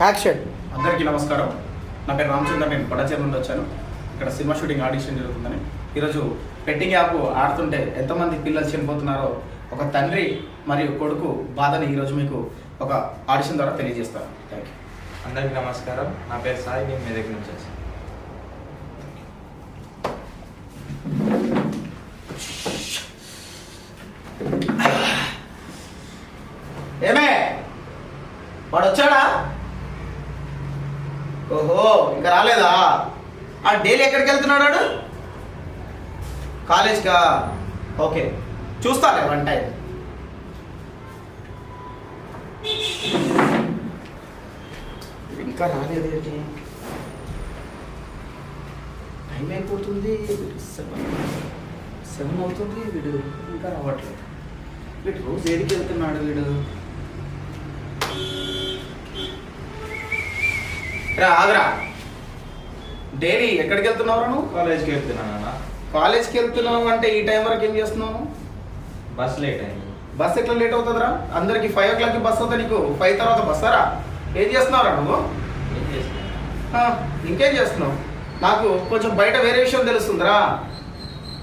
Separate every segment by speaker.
Speaker 1: Action.
Speaker 2: అందరికీ నమస్కారం. నా పేరు రామచంద్ర నేను కొడచేరు నుండి వచ్చాను. ఇక్కడ సినిమా షూటింగ్ ఆడిషన్ జరుగుతుందని. ఈరోజు పెట్టింగ్ యాప్ ఆడుతుంటే ఎంతమంది పిల్లలు చనిపోతున్నారో ఒక తండ్రి మరియు కొడుకు బాధని ఈరోజు మీకు ఒక ఆడిషన్ ద్వారా తెలియజేస్తాను థ్యాంక్ యూ
Speaker 3: అందరికీ నమస్కారం. నా పేరు సాయి నేను మెదక్ నుంచి వచ్చాను.
Speaker 2: ఏమే? వాడు వచ్చాడా? ఓహో ఇంకా రాలేదా? ఆ డైలీ ఎక్కడికి వెళ్తున్నాడు వాడు? కాలేజ్కా? ఓకే చూస్తాలే వన్ టైం. ఇంకా రాలేదు ఏంటి? టైం అయిపోతుంది సెవెన్ సెవెన్ అవుతుంది వీడు ఇంకా రావట్లేదు. వీడు రోజు ఏడికి వెళ్తున్నాడు వీడు? రా ఆగరా. డైలీ ఎక్కడికి వెళ్తున్నావు నువ్వు?
Speaker 3: కాలేజ్కి వెళ్తున్నాను
Speaker 2: కాలేజ్కి వెళ్తున్నావు అంటే ఈ టైం వరకు ఏం చేస్తున్నావు?
Speaker 3: బస్ లేట్ అయింది.
Speaker 2: బస్ ఎట్లా లేట్ అవుతుందిరా? అందరికి ఫైవ్ ఓ క్లాక్కి బస్ అవుతా నీకు? ఫైవ్ తర్వాత బస్సారా ఏం చేస్తున్నావురా నువ్వు? ఇంకేం చేస్తున్నావు? నాకు కొంచెం బయట వేరే విషయం తెలుస్తుందిరా.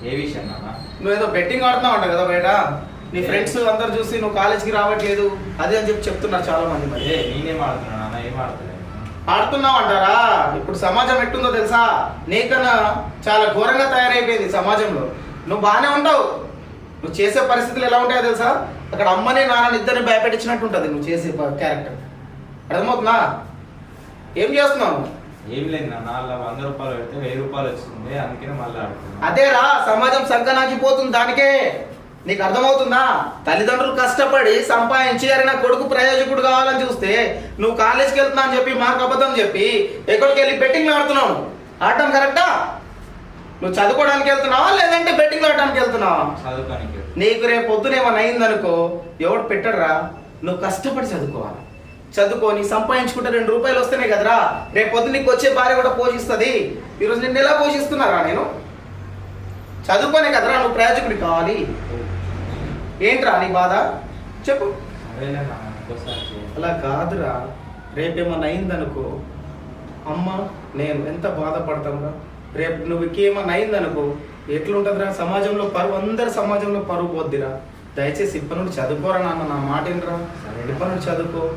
Speaker 3: ఏ విషయం నాన్న?
Speaker 2: నువ్వేదో బెట్టింగ్ ఆడుతున్నావు అంట కదా బయట. నీ ఫ్రెండ్స్ అందరు చూసి నువ్వు కాలేజ్కి రావట్లేదు. అదే అని చెప్పి చెప్తున్నారు చాలా మంది మరి
Speaker 3: నేనేం ఆడుతున్నాను నాన్న? ఏం ఆడతలేదు
Speaker 2: ఆడుతున్నావు అంటారా ఇప్పుడు సమాజం ఎట్టుందో తెలుసా? నీకన్నా చాలా ఘోరంగా తయారైపోయింది సమాజంలో. నువ్వు బాగానే ఉంటావు. నువ్వు చేసే పరిస్థితులు ఎలా ఉంటాయో తెలుసా? అక్కడ అమ్మని నాన్నని ఇద్దరిని భయపెట్టించినట్టు ఉంటుంది నువ్వు చేసే క్యారెక్టర్ అర్థమవుతుందా? ఏం చేస్తున్నావు?
Speaker 3: ఏం లేదు అలా వంద రూపాయలు పెడితే వెయ్యి రూపాయలు వచ్చింది అందుకనే మళ్ళీ
Speaker 2: అదేరా సమాజం సంకనాకిపోతుంది దానికే. నీకు అర్థమవుతుందా? తల్లిదండ్రులు కష్టపడి సంపాదించి అరే నా కొడుకు ప్రయోజకుడు కావాలని చూస్తే నువ్వు కాలేజ్కి వెళ్తున్నా అని చెప్పి మాకు అబద్ధం చెప్పి ఎక్కడికి వెళ్ళి బెట్టింగ్ ఆడుతున్నావు? ఆడటం కరెక్టా నువ్వు చదువుకోవడానికి వెళ్తున్నావా? లేదంటే బెట్టింగ్ ఆడటానికి వెళ్తున్నావా?
Speaker 3: చదువుకోనికి
Speaker 2: నీకు రేపు పొద్దున ఏమైనా అయిందనుకో ఎవడు పెట్టడరా? నువ్వు కష్టపడి చదువుకోవాలి. చదువుకొని సంపాదించుకుంటే రెండు రూపాయలు వస్తేనే కదరా? రేపు పొద్దున నీకు వచ్చే భార్య కూడా పోషిస్తుంది. ఈరోజు నిన్ను ఎలా పోషిస్తున్నారా నేను? చదువుకోనే కదరా నువ్వు ప్రయోజకుడి కావాలి. ఏంట్రా నీ బాధ? చెప్పు. అలా కాదురా. రేపేమన్నా అయిందనుకో అమ్మ నేను ఎంత బాధపడతాంరా? రేపు నువ్వు ఏమన్నా అయిందనుకో ఎట్లుంటుందిరా? సమాజంలో పరువు అందరి సమాజంలో పరువు పోద్దిరా. దయచేసి ఇప్పటి నుండి చదువుకోరా నాన్న నా మాట ఏంట్రా. ఇప్పటి నుండి చదువుకో.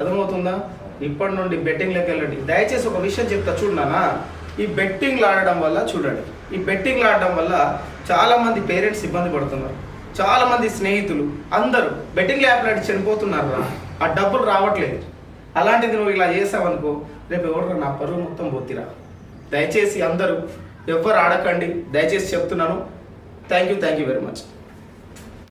Speaker 2: అర్థమవుతుందా? ఇప్పటి నుండి బెట్టింగ్లోకి వెళ్ళండి. దయచేసి ఒక విషయం చెప్తా చూడు నాన్న. ఈ బెట్టింగ్లు ఆడడం వల్ల చూడండి. ఈ బెట్టింగ్లు ఆడడం వల్ల చాలా మంది పేరెంట్స్ ఇబ్బంది పడుతున్నారు. చాలా మంది స్నేహితులు అందరూ బెట్టింగ్ యాప్లు ఆడి చనిపోతున్నారు రా. ఆ డబ్బులు రావట్లేదు. అలాంటిది నువ్వు ఇలా చేసావనుకో రేపు ఎవరు నా పరువు మొత్తం పోతిరా. దయచేసి అందరూ ఎవ్వరు ఆడకండి. దయచేసి చెప్తున్నాను. Thank you thank you very much